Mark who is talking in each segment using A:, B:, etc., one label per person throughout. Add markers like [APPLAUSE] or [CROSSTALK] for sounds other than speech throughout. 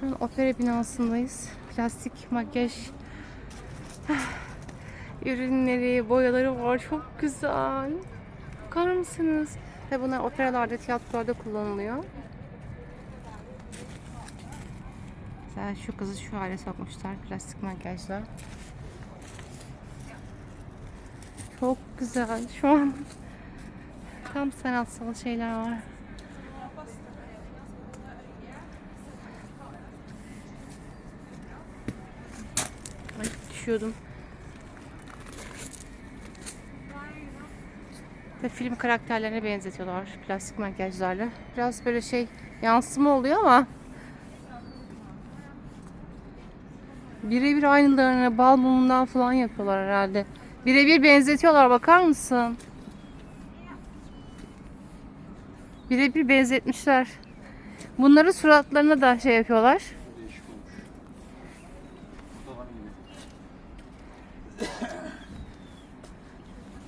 A: Şu an opera binasındayız. Plastik makyaj [SIGHS] ürünleri, boyaları var. Çok güzel. Bakar mısınız? Ve bunlar operalarda, tiyatrolarda kullanılıyor. Mesela şu kızı şu hale sokmuşlar plastik makyajla. Çok güzel. Şu an [LAUGHS] tam sanatsal şeyler var. Ay düşüyordum. Ve film karakterlerine benzetiyorlar plastik makyajlarla. Biraz böyle şey yansıma oluyor ama birebir aynılarını bal mumundan falan yapıyorlar herhalde. Birebir benzetiyorlar bakar mısın? Birebir benzetmişler. Bunları suratlarına da şey yapıyorlar.
B: Değişik olmuş. Falan gibi.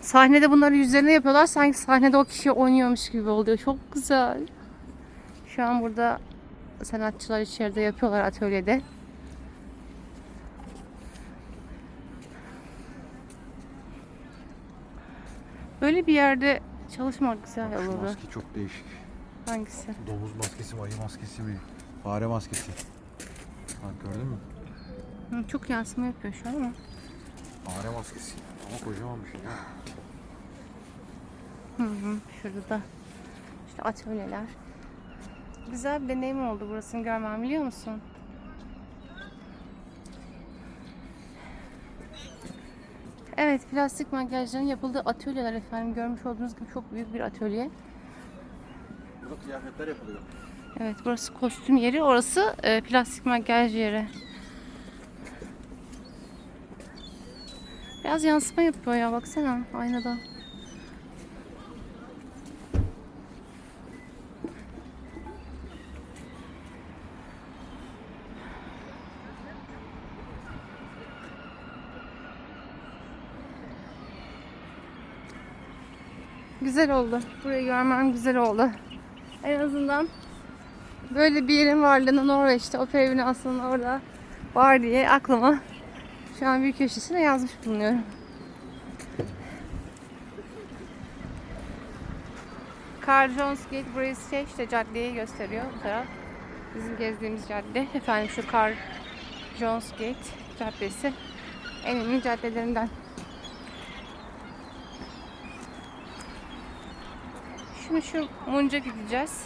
A: Sahnede bunları yüzlerine yapıyorlar. Sanki sahnede o kişi oynuyormuş gibi oluyor. Çok güzel. Şu an burada sanatçılar içeride yapıyorlar atölyede. Böyle bir yerde çalışmak güzel
B: Şu
A: olurdu.
B: maske çok değişik.
A: Hangisi?
B: Domuz maskesi mi, ayı maskesi mi? Fare maskesi. Bak gördün mü?
A: Çok yansıma yapıyor şu an ama.
B: Fare maskesi. Ama kocaman bir şey ya.
A: Hı hı, şurada da işte atölyeler. Güzel bir deneyim oldu burasını görmem biliyor musun? Evet, plastik makyajların yapıldığı atölyeler efendim. Görmüş olduğunuz gibi çok büyük bir atölye.
B: Burada kıyafetler yapılıyor.
A: Evet, burası kostüm yeri, orası e, plastik makyaj yeri. Biraz yansıma yapıyor ya, baksana aynada. Güzel oldu. Burayı görmem güzel oldu. En azından böyle bir yerin varlığını Norveç'te opera binasının orada var diye aklıma şu an bir köşesine yazmış bulunuyorum. Carl Jones Gate burası şey işte caddeyi gösteriyor bu taraf. Bizim gezdiğimiz cadde. Efendim şu Carl Jones Gate caddesi. En ünlü caddelerinden. Şimdi şu Munca gideceğiz.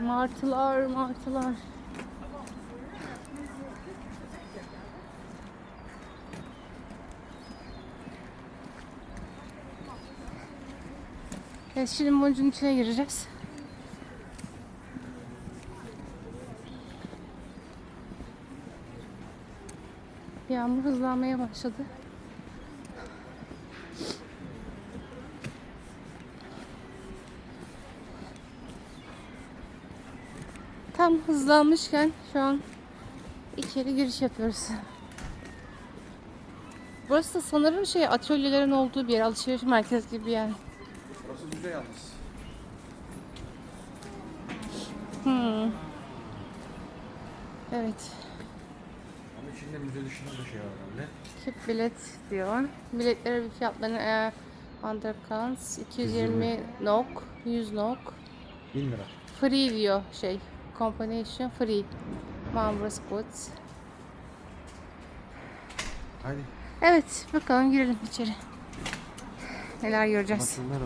A: Martılar, martılar. Evet, şimdi Munca'nın içine gireceğiz. Yağmur hızlanmaya başladı. Tam hızlanmışken şu an içeri giriş yapıyoruz. Burası da sanırım şey atölyelerin olduğu bir yer, alışveriş merkezi gibi bir yer.
B: Burası müze yalnız.
A: Hmm. Evet.
B: Ama içinde müze dışında da şey var herhalde.
A: Kip bilet diyor. Biletlerin fiyatlarını eğer Undercans 220 nok, 100 nok.
B: 1000 lira.
A: Free diyor şey. Combination free. Mambras Goods.
B: Haydi.
A: Evet bakalım girelim içeri. Neler göreceğiz.
B: Nasıllar